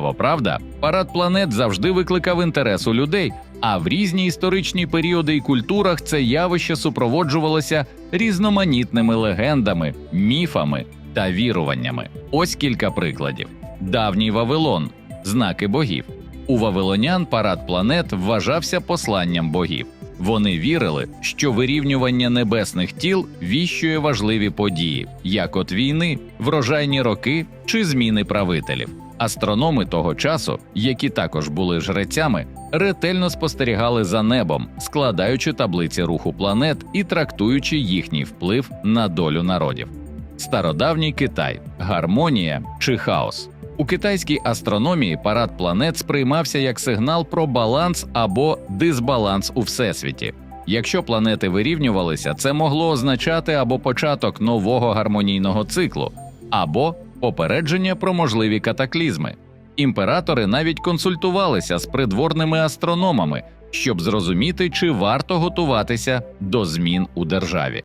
Цікаво, правда? Парад планет завжди викликав інтерес у людей, а в різні історичні періоди і культурах це явище супроводжувалося різноманітними легендами, міфами та віруваннями. Ось кілька прикладів: давній Вавилон, знаки богів. У вавилонян парад планет вважався посланням богів. Вони вірили, що вирівнювання небесних тіл віщує важливі події, як от війни, врожайні роки чи зміни правителів. Астрономи того часу, які також були жрецями, ретельно спостерігали за небом, складаючи таблиці руху планет і трактуючи їхній вплив на долю народів. Стародавній Китай гармонія чи хаос. У китайській астрономії парад планет сприймався як сигнал про баланс або дисбаланс у всесвіті. Якщо планети вирівнювалися, це могло означати або початок нового гармонійного циклу, або попередження про можливі катаклізми. Імператори навіть консультувалися з придворними астрономами, щоб зрозуміти, чи варто готуватися до змін у державі.